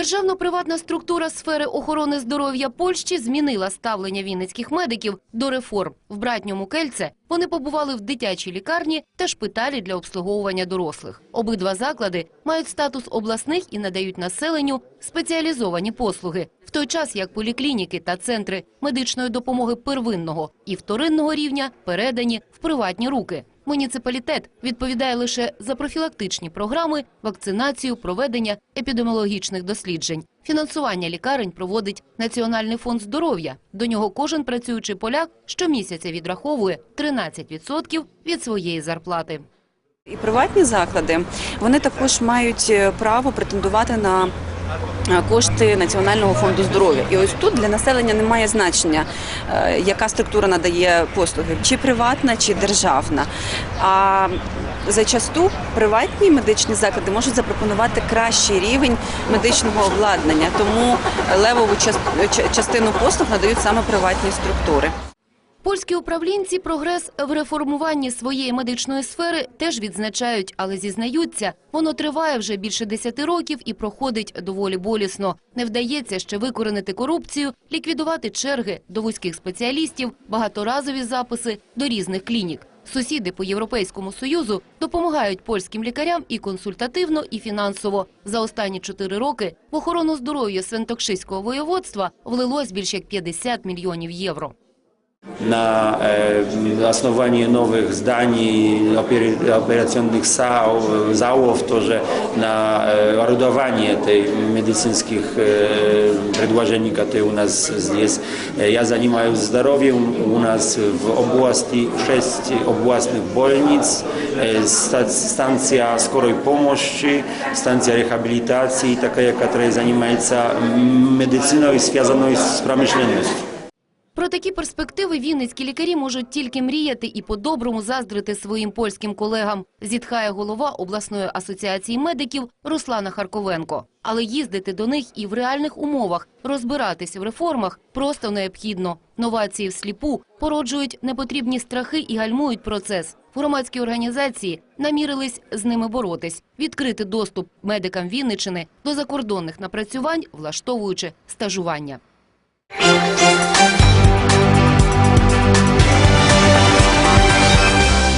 Державно-приватна структура сфери охорони здоров'я Польщі змінила ставлення вінницьких медиків до реформ. В братньому Кельце вони побували в дитячій лікарні та шпиталі для обслуговування дорослих. Обидва заклади мають статус обласних і надають населенню спеціалізовані послуги, в той час як поліклініки та центри медичної допомоги первинного і вторинного рівня передані в приватні руки. Муніципалітет відповідає лише за профілактичні програми, вакцинацію, проведення епідеміологічних досліджень. Фінансування лікарень проводить Національний фонд здоров'я. До нього кожен працюючий поляк щомісяця відраховує 13% від своєї зарплати. І приватні заклади вони також мають е, право претендувати на кошти Національного фонду здоров'я. І ось тут для населення немає значення, е, яка структура надає послуги, чи приватна, чи державна. А зачасту приватні медичні заклади можуть запропонувати кращий рівень медичного обладнання, тому левову частину послуг надають саме приватні структури. Польські управлінці прогрес в реформуванні своєї медичної сфери теж відзначають, але зізнаються, воно триває вже більше 10 років і проходить доволі болісно. Не вдається ще викоренити корупцію, ліквідувати черги до вузьких спеціалістів, багаторазові записи до різних клінік. Сусіди по Європейському Союзу допомагають польським лікарям і консультативно, і фінансово. За останні чотири роки в охорону здоров'я Свентокшиського воєводства влилось більше як 50 мільйонів євро. na e, основании новых зданий, опери- операционных САУ, ЗАОВ тоже на e, орудование этой медицинских e, предложений, которые у нас здесь. Э, Я занимаюсь здоровьем. У нас в области 6 областных больниц, э, ста- станция скорой помощи, станция рехабилитации, такая, которая занимается медициной, связанной с промышленностью. Про такі перспективи вінницькі лікарі можуть тільки мріяти і по-доброму заздрити своїм польським колегам, зітхає голова обласної асоціації медиків Руслана Харковенко. Але їздити до них і в реальних умовах, розбиратися в реформах просто необхідно. Новації всліпу породжують непотрібні страхи і гальмують процес. Громадські організації намірились з ними боротись, відкрити доступ медикам Вінничини до закордонних напрацювань, влаштовуючи стажування.